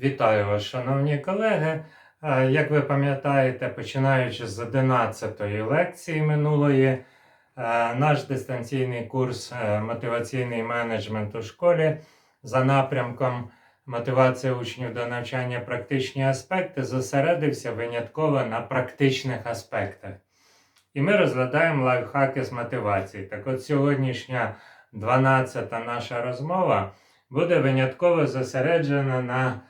Вітаю вас, шановні колеги. Е, Як ви пам'ятаєте, починаючи з 11-ї лекції минулої, е, наш дистанційний курс е, мотиваційний менеджмент у школі за напрямком мотивація учнів до навчання практичні аспекти зосередився винятково на практичних аспектах. І ми розглядаємо лайфхаки з мотивації. Так от сьогоднішня 12-та наша розмова буде винятково зосереджена на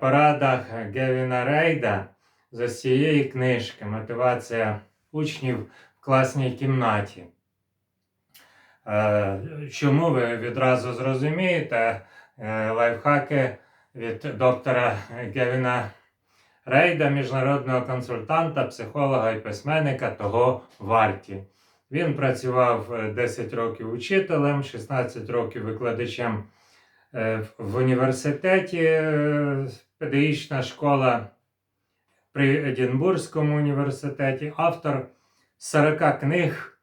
порадах Гевіна Рейда з цієї книжки Мотивація учнів в класній кімнаті. Е, Чому ви відразу зрозумієте е, лайфхаки від доктора Гевіна Рейда, міжнародного консультанта, психолога і письменника того варті. Він працював е, 10 років учителем, 16 років викладачем е, в університеті, е, педагогічна школа при Едінбурзькому університеті, автор 40 книг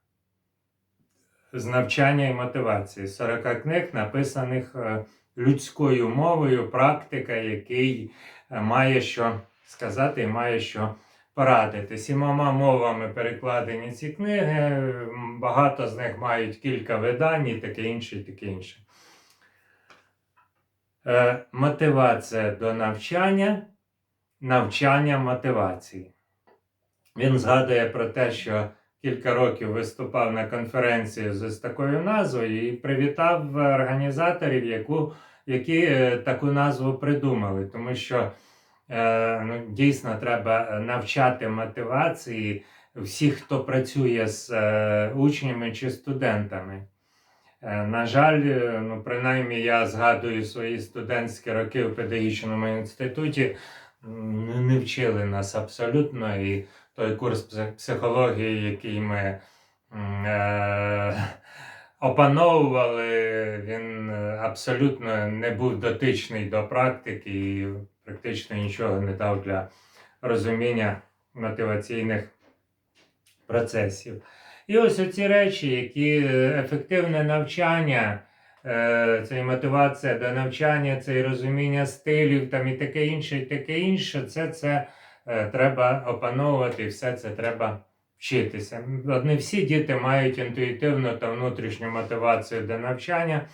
з навчання і мотивації. 40 книг, написаних е, людською мовою, практика, який е, має що сказати і має що порадити. Сімома мовами перекладені ці книги. Багато з них мають кілька видань, і таке інше, і таке інше. Е, мотивація до навчання, навчання мотивації. Він згадує про те, що кілька років виступав на конференції з такою назвою і привітав організаторів, яку, які е, таку назву придумали, тому що е, ну, дійсно треба навчати мотивації всіх, хто працює з е, учнями чи студентами. Е, На жаль, е, ну, принаймні я згадую свої студентські роки в педагогічному інституті, не- вчили нас абсолютно, і той курс психології, який ми е, опановували, він е, абсолютно не був дотичний до практики і практично нічого не дав для розуміння мотиваційних процесів. І ось оці речі, які е, ефективне навчання, е, це і мотивація до навчання, це і розуміння стилів, там і таке інше, і таке інше, це, це е, треба опановувати, і все це треба вчитися. Не всі діти мають інтуїтивну та внутрішню мотивацію до навчання,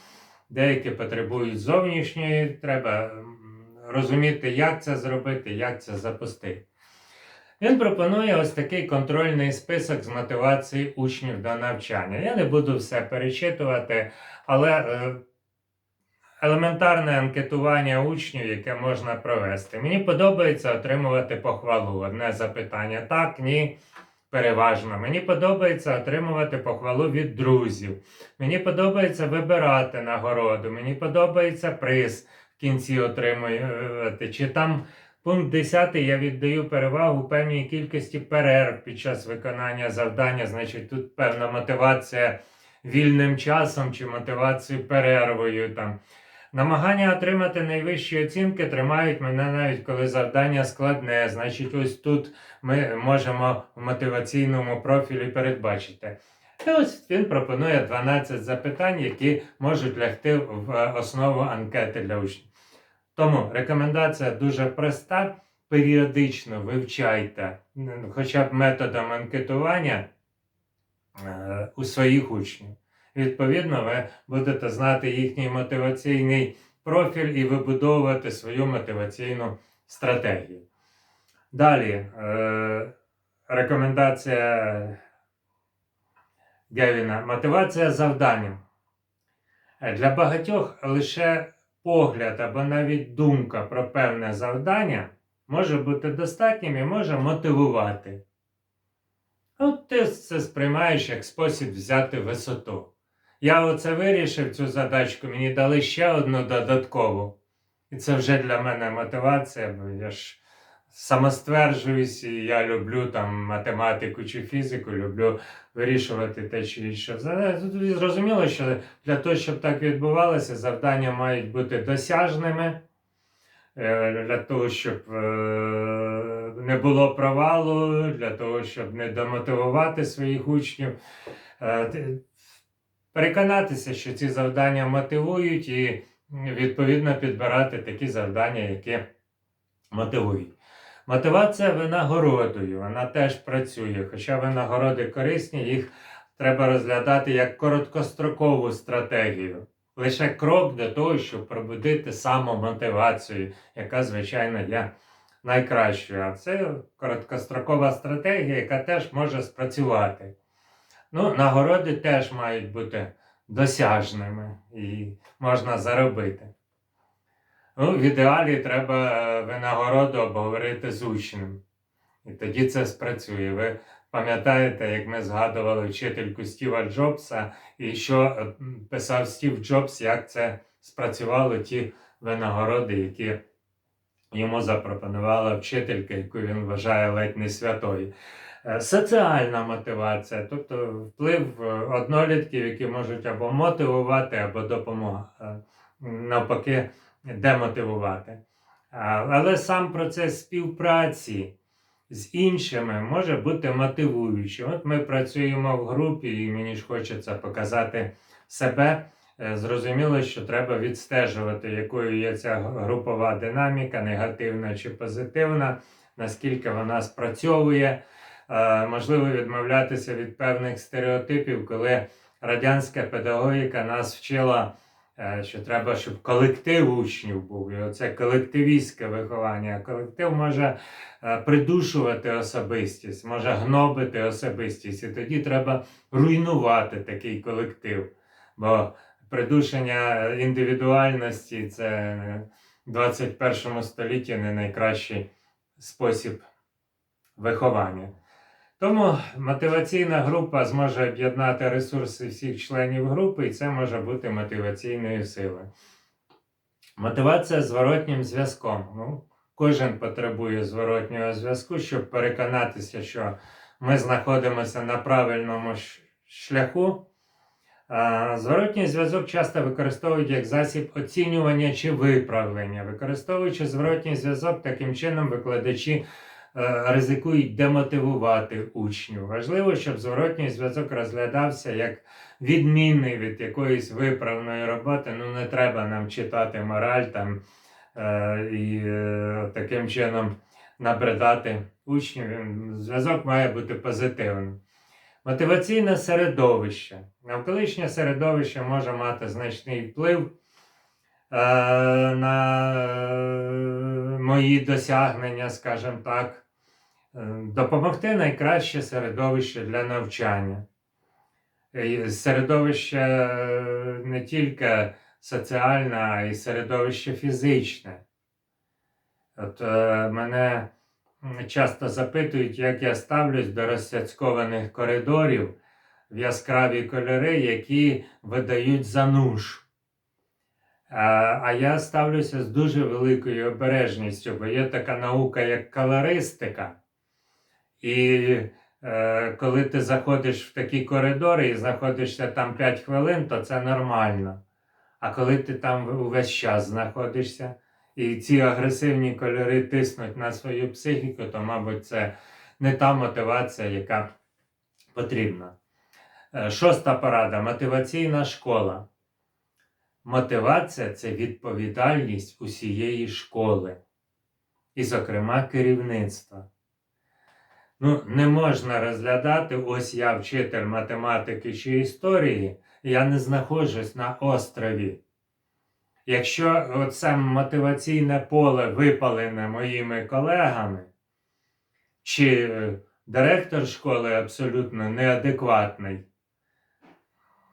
деякі потребують зовнішньої, треба розуміти, як це зробити, як це запустити. Він пропонує ось такий контрольний список з мотивації учнів до навчання. Я не буду все перечитувати, але е, елементарне анкетування учнів, яке можна провести. Мені подобається отримувати похвалу. Одне запитання: так, ні. Переважно. Мені подобається отримувати похвалу від друзів. Мені подобається вибирати нагороду. Мені подобається приз в кінці отримувати. Чи там Пункт 10. Я віддаю перевагу певній кількості перерв під час виконання завдання. Значить, тут певна мотивація вільним часом чи мотивацію перервою. Там. Намагання отримати найвищі оцінки тримають мене навіть коли завдання складне. Значить, ось тут ми можемо в мотиваційному профілі передбачити. І ось він пропонує 12 запитань, які можуть лягти в е, основу анкети для учнів. Тому рекомендація дуже проста. Періодично вивчайте, хоча б методом анкетування е, у своїх учнів. Відповідно, ви будете знати їхній мотиваційний профіль і вибудовувати свою мотиваційну стратегію. Далі, е, рекомендація Гевіна. Мотивація завданням. Е, Для багатьох лише погляд або навіть думка про певне завдання може бути достатнім і може мотивувати. От ти це сприймаєш як спосіб взяти висоту. Я оце вирішив цю задачку, мені дали ще одну додаткову. І це вже для мене мотивація, бо я ж самостверджуюсь, і я люблю там математику чи фізику, люблю вирішувати те чи інше. Тут Зрозуміло, що для того, щоб так відбувалося, завдання мають бути досяжними. Е, Для того, щоб е, не було провалу, для того, щоб не демотивувати своїх учнів. Е, Переконатися, що ці завдання мотивують, і відповідно підбирати такі завдання, які мотивують. Мотивація винагородою, вона теж працює. Хоча винагороди корисні, їх треба розглядати як короткострокову стратегію. Лише крок до того, щоб пробудити самомотивацію, яка, звичайно, є найкращою. А це короткострокова стратегія, яка теж може спрацювати. Ну, нагороди теж мають бути досяжними і можна заробити. Ну, в ідеалі треба е, винагороду обговорити з учнем. І тоді це спрацює. Ви пам'ятаєте, як ми згадували вчительку Стіва Джобса, і що е, писав Стів Джобс, як це спрацювало ті винагороди, які йому запропонувала вчителька, яку він вважає ледь не святою. Е, Соціальна мотивація, тобто вплив однолітків, які можуть або мотивувати, або допомагати, навпаки, демотивувати. Але сам процес співпраці з іншими може бути мотивуючим. От ми працюємо в групі, і мені ж хочеться показати себе. Е, Зрозуміло, що треба відстежувати, якою є ця групова динаміка, негативна чи позитивна, наскільки вона спрацьовує. Е, Можливо, відмовлятися від певних стереотипів, коли радянська педагогіка нас вчила, що треба, щоб колектив учнів був. І оце колективістське виховання. Колектив може е, придушувати особистість, може гнобити особистість. І тоді треба руйнувати такий колектив. Бо придушення індивідуальності це в 21 столітті не найкращий спосіб виховання. Тому мотиваційна група зможе об'єднати ресурси всіх членів групи, і це може бути мотиваційною силою. Мотивація зворотнім зв'язком. Ну, кожен потребує зворотнього зв'язку, щоб переконатися, що ми знаходимося на правильному шляху. Зворотній зв'язок часто використовують як засіб оцінювання чи виправлення. Використовуючи зворотній зв'язок, таким чином викладачі ризикують демотивувати учнів. Важливо, щоб зворотній зв'язок розглядався як відмінний від якоїсь виправної роботи. Ну, не треба нам читати мораль там е, і е, таким чином набридати учнів. Зв'язок має бути позитивним. Мотиваційне середовище. Навколишнє середовище може мати значний вплив е, на е, мої досягнення, скажімо так. Е, Допомогти найкраще середовище для навчання. Е, Середовище е, не тільки соціальне, а й середовище фізичне. От мене часто запитують, як я ставлюсь до розсяцькованих коридорів в яскраві кольори, які видають за нуж. А я ставлюся з дуже великою обережністю, бо є така наука, як колористика. І е, коли ти заходиш в такі коридори і знаходишся там 5 хвилин, то це нормально. А коли ти там увесь час знаходишся, і ці агресивні кольори тиснуть на свою психіку, то, мабуть, це не та мотивація, яка потрібна. Е, Шоста порада мотиваційна школа. Мотивація це відповідальність усієї школи, і, зокрема, керівництва. Ну, не можна розглядати, ось я вчитель математики чи історії, я не знаходжусь на острові. Якщо оце мотиваційне поле випалене моїми колегами, чи е, директор школи абсолютно неадекватний,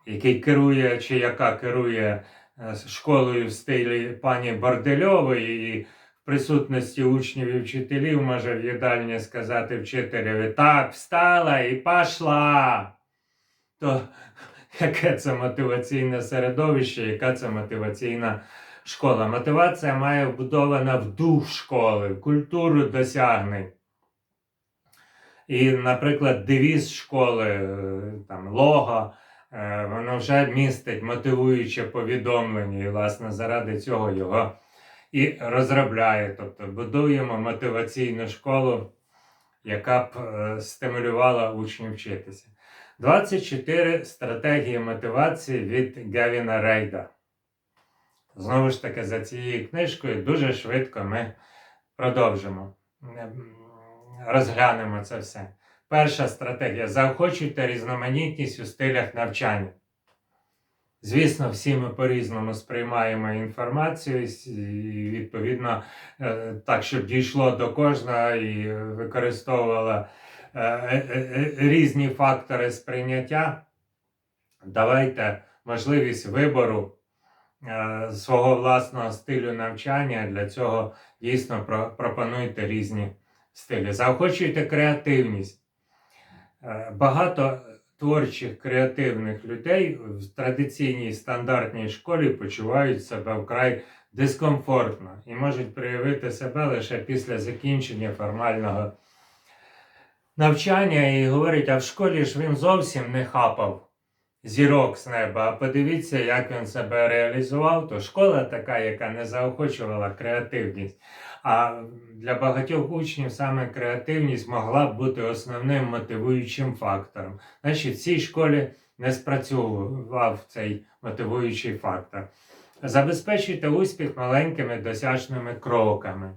який керує, чи яка керує е, школою в стилі пані Бордельової, і присутності учнів і вчителів може в їдальні сказати вчителеві так, встала і пішла. То яке це мотиваційне середовище, яка це мотиваційна школа? Мотивація має вбудована в дух школи, в культуру досягнень. І, наприклад, девіз школи, е, там лого, е, воно вже містить мотивуюче повідомлення, і, власне, заради цього його і розробляє. Тобто будуємо мотиваційну школу, яка б е, стимулювала учнів вчитися. 24 стратегії мотивації від Гевіна Рейда. Знову ж таки, за цією книжкою дуже швидко ми Продовжимо. Розглянемо це все. Перша стратегія заохочуйте різноманітність у стилях навчання. Звісно, всі ми по-різному сприймаємо інформацію, і відповідно, е, так, щоб дійшло до кожного і використовувало е, е, різні фактори сприйняття. Давайте можливість вибору свого власного стилю навчання. Для цього дійсно пропонуйте різні стилі. Заохочуйте креативність. Багато творчих креативних людей в традиційній стандартній школі почувають себе вкрай дискомфортно і можуть проявити себе лише після закінчення формального навчання. І говорять, а в школі ж він зовсім не хапав зірок з неба. А подивіться, як він себе реалізував. То школа така, яка не заохочувала креативність. А для багатьох учнів саме креативність могла б бути основним мотивуючим фактором. Значить, в цій школі не спрацьовував цей мотивуючий фактор. Забезпечуйте успіх маленькими досяжними кроками.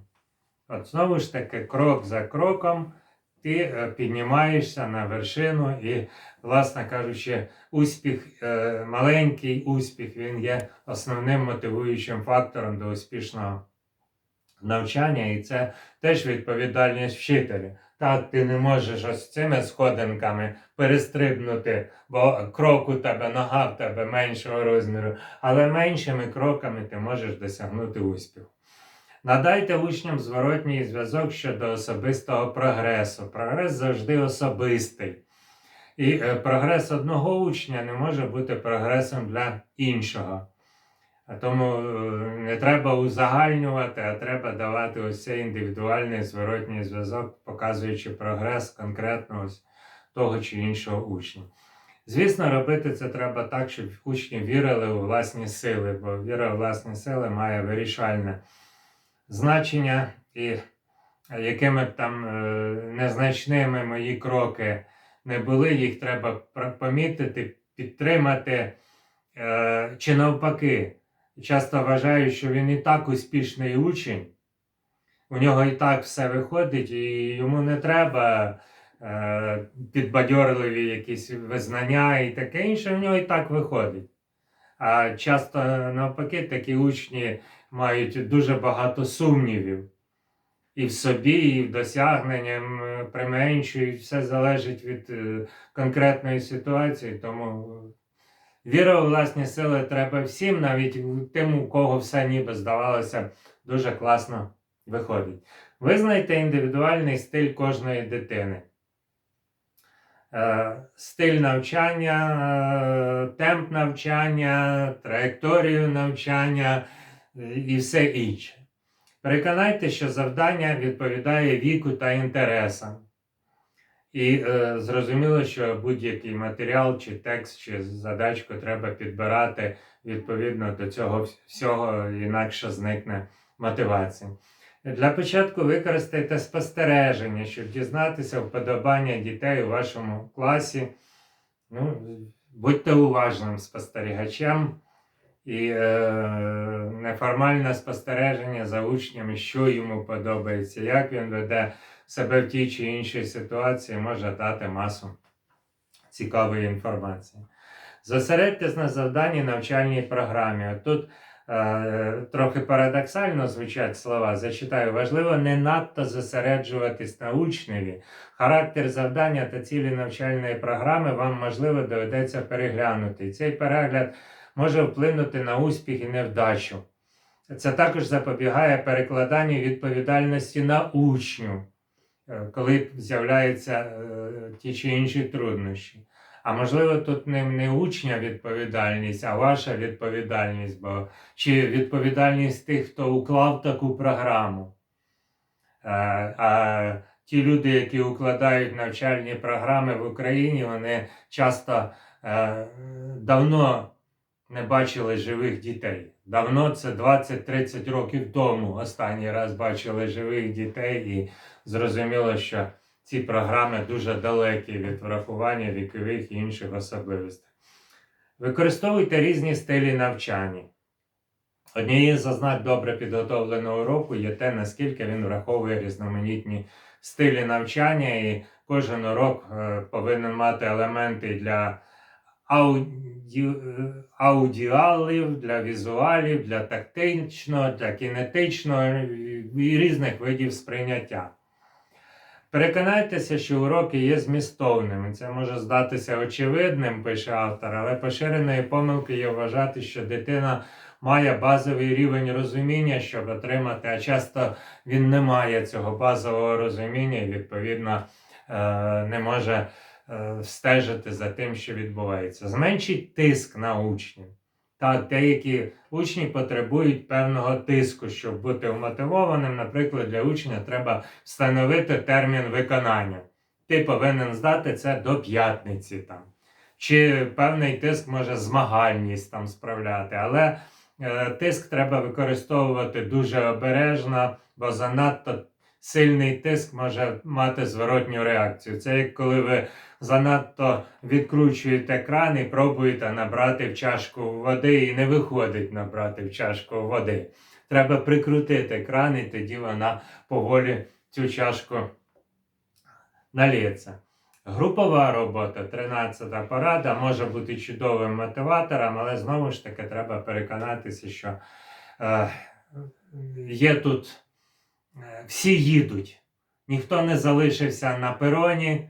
От знову ж таки, крок за кроком ти е, піднімаєшся на вершину, і, власне кажучи, успіх, е, маленький успіх, він є основним мотивуючим фактором до успішного навчання, і це теж відповідальність вчителя. Так, ти не можеш ось цими сходинками перестрибнути, бо крок у тебе, нога в тебе меншого розміру, але меншими кроками ти можеш досягнути успіху. Надайте учням зворотній зв'язок щодо особистого прогресу. Прогрес завжди особистий. І е, прогрес одного учня не може бути прогресом для іншого. Тому е, не треба узагальнювати, а треба давати ось цей індивідуальний зворотній зв'язок, показуючи прогрес конкретно ось того чи іншого учня. Звісно, робити це треба так, щоб учні вірили у власні сили, бо віра у власні сили має вирішальне значення, і якими б там е, незначними мої кроки не були, їх треба помітити, підтримати е, чи навпаки. Часто вважаю, що він і так успішний учень, у нього і так все виходить, і йому не треба е, підбадьорливі якісь визнання і таке інше, в нього і так виходить. А часто навпаки такі учні мають дуже багато сумнівів і в собі, і в досягненням е, применшують. Все залежить від е, конкретної ситуації. Тому віра у власні сили треба всім, навіть тим, у кого все ніби здавалося дуже класно виходить. Визнайте індивідуальний стиль кожної дитини. Е, Стиль навчання, е, темп навчання, траєкторію навчання е, і все інше. Переконайте, що завдання відповідає віку та інтересам. І е, зрозуміло, що будь-який матеріал, чи текст, чи задачку треба підбирати відповідно до цього всього, інакше зникне мотивація. Для початку використайте спостереження, щоб дізнатися вподобання дітей у вашому класі. Ну, будьте уважним спостерігачем і е, неформальне спостереження за учнями, що йому подобається, як він веде себе в тій чи іншій ситуації, може дати масу цікавої інформації. Зосередьтесь на завданні навчальній програмі. От Тут е, трохи парадоксально звучать слова. Зачитаю, важливо не надто зосереджуватись на учневі. Характер завдання та цілі навчальної програми вам, можливо, доведеться переглянути. Цей перегляд може вплинути на успіх і невдачу. Це також запобігає перекладанню відповідальності на учню, е, коли з'являються е, ті чи інші труднощі. А можливо, тут не, не учня відповідальність, а ваша відповідальність, бо чи відповідальність тих, хто уклав таку програму. Е, А ті люди, які укладають навчальні програми в Україні, вони часто е, давно не бачили живих дітей. Давно це 20-30 років тому останній раз бачили живих дітей, і зрозуміло, що ці програми дуже далекі від врахування вікових і інших особливостей. Використовуйте різні стилі навчання. Однією з ознак добре підготовленого уроку є те, наскільки він враховує різноманітні стилі навчання, і кожен урок е, повинен мати елементи для ауді... е, аудіалів, для візуалів, для тактичного, для кінетичного і різних видів сприйняття. Переконайтеся, що уроки є змістовними. Це може здатися очевидним, пише автор, але поширеною помилки є вважати, що дитина має базовий рівень розуміння, щоб отримати, а часто він не має цього базового розуміння і, відповідно, е, не може стежити за тим, що відбувається. Зменшіть тиск на учнів. Так, деякі учні потребують певного тиску, щоб бути вмотивованим. Наприклад, для учня треба встановити термін виконання. Ти повинен здати це до п'ятниці. там. Чи певний тиск може змагальність там справляти, але е, тиск треба використовувати дуже обережно, бо занадто сильний тиск може мати зворотню реакцію. Це як коли ви занадто відкручуєте кран і пробуєте набрати в чашку води, і не виходить набрати в чашку води. Треба прикрутити кран, і тоді вона поволі цю чашку налється. Групова робота, 13-та порада, може бути чудовим мотиватором, але знову ж таки треба переконатися, що е, є тут е, всі їдуть, ніхто не залишився на пероні,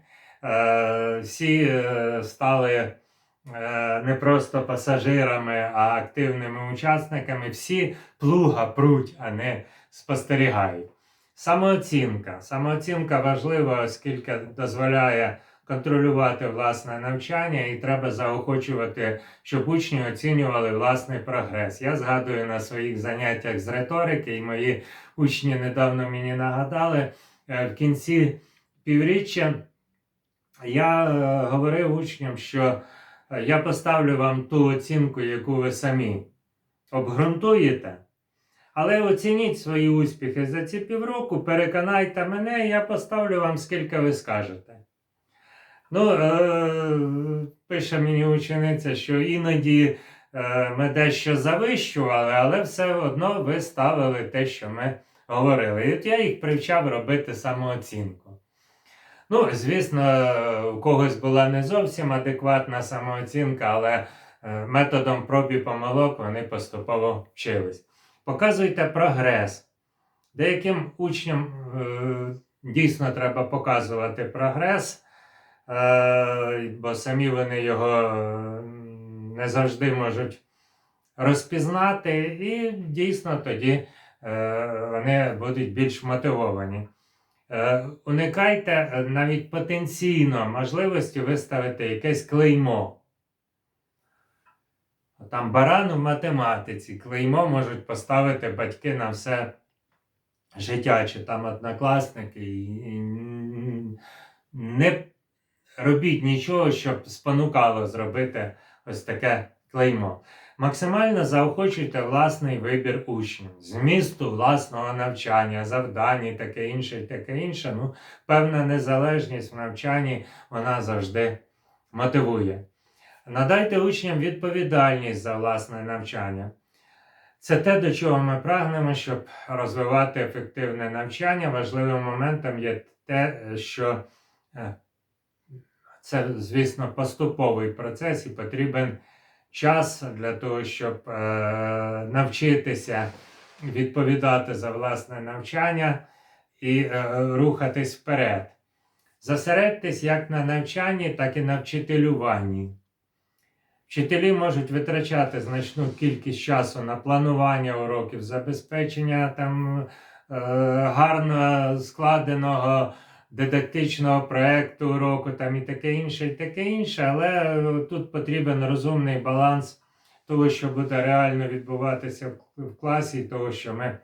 всі е, стали е, не просто пасажирами, а активними учасниками. Всі плуга пруть, а не спостерігають. Самооцінка. Самооцінка важлива, оскільки дозволяє контролювати власне навчання, і треба заохочувати, щоб учні оцінювали власний прогрес. Я згадую на своїх заняттях з риторики, і мої учні недавно мені нагадали е, в кінці півріччя. Я е, говорив учням, що е, я поставлю вам ту оцінку, яку ви самі обґрунтуєте. Але оцініть свої успіхи за ці півроку, переконайте мене, я поставлю вам, скільки ви скажете. Ну, е, пише мені учениця, що іноді е, ми дещо завищували, але все одно ви ставили те, що ми говорили. І от я їх привчав робити самооцінку. Ну, звісно, у когось була не зовсім адекватна самооцінка, але е, методом проб і помилок вони поступово вчились. Показуйте прогрес. Деяким учням е, дійсно треба показувати прогрес, е, бо самі вони його е, не завжди можуть розпізнати, і дійсно тоді е, вони будуть більш мотивовані. Е, уникайте е, навіть потенційно можливості виставити якесь клеймо. Там баран в математиці, клеймо можуть поставити батьки на все життя, чи там однокласники. І, не робіть нічого, щоб спонукало зробити ось таке клеймо. Максимально заохочуйте власний вибір учнів, змісту власного навчання, завдань і таке інше, і таке інше. Ну, певна незалежність в навчанні вона завжди мотивує. Надайте учням відповідальність за власне навчання. Це те, до чого ми прагнемо, щоб розвивати ефективне навчання. Важливим моментом є те, що е, це, звісно, поступовий процес і потрібен час для того, щоб е, навчитися відповідати за власне навчання і е, рухатись вперед. Зосередьтесь як на навчанні, так і на вчителюванні. Вчителі можуть витрачати значну кількість часу на планування уроків, забезпечення там е, гарно складеного дидактичного проєкту уроку там і таке інше, і таке інше, але е, тут потрібен розумний баланс того, що буде реально відбуватися в- класі, і того, що ми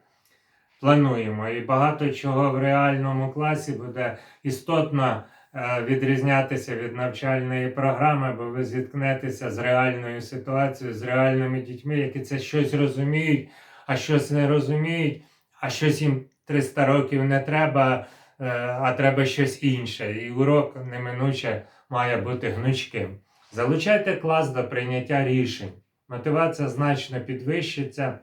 плануємо. І багато чого в реальному класі буде істотно е, відрізнятися від навчальної програми, бо ви зіткнетеся з реальною ситуацією, з реальними дітьми, які це щось розуміють, а щось не розуміють, а щось їм 300 років не треба, а треба щось інше. І урок неминуче має бути гнучким. Залучайте клас до прийняття рішень. Мотивація значно підвищиться,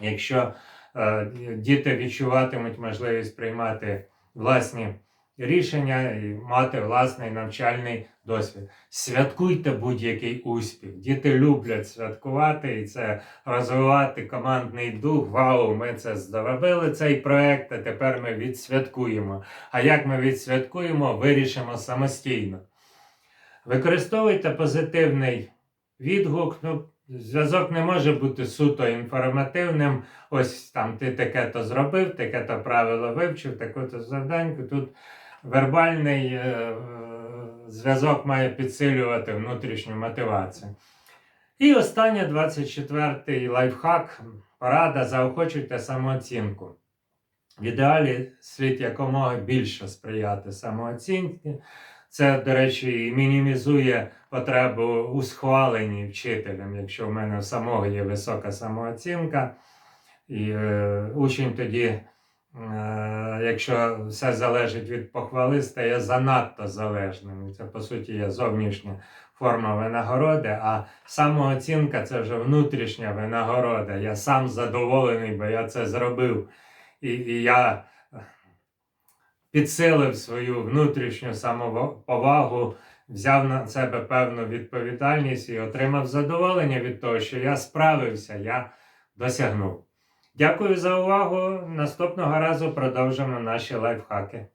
Якщо е, діти відчуватимуть можливість приймати власні рішення і мати власний навчальний досвід. Святкуйте будь-який успіх. Діти люблять святкувати і це розвивати командний дух. Вау, ми це зробили цей проект, а тепер ми відсвяткуємо. А як ми відсвяткуємо, вирішимо самостійно. Використовуйте позитивний відгук. Ну, зв'язок не може бути суто інформативним. Ось там ти таке то зробив, таке то правило вивчив, таку то завданьку. Тут вербальний е, зв'язок має підсилювати внутрішню мотивацію. І останнє 24-й лайфхак, порада, заохочуйте самооцінку. В ідеалі слід якомога більше сприяти самооцінці. Це, до речі, мінімізує потребу у схваленні вчителем, якщо в мене самого є висока самооцінка, і е, учень тоді, якщо все залежить від похвали, стає занадто залежним. Це, по суті, є зовнішня форма винагороди, а самооцінка це вже внутрішня винагорода. Я сам задоволений, бо я це зробив. І, і я підсилив свою внутрішню самоповагу, взяв на себе певну відповідальність і отримав задоволення від того, що я справився, я досягнув. Дякую за увагу. Наступного разу продовжимо наші лайфхаки.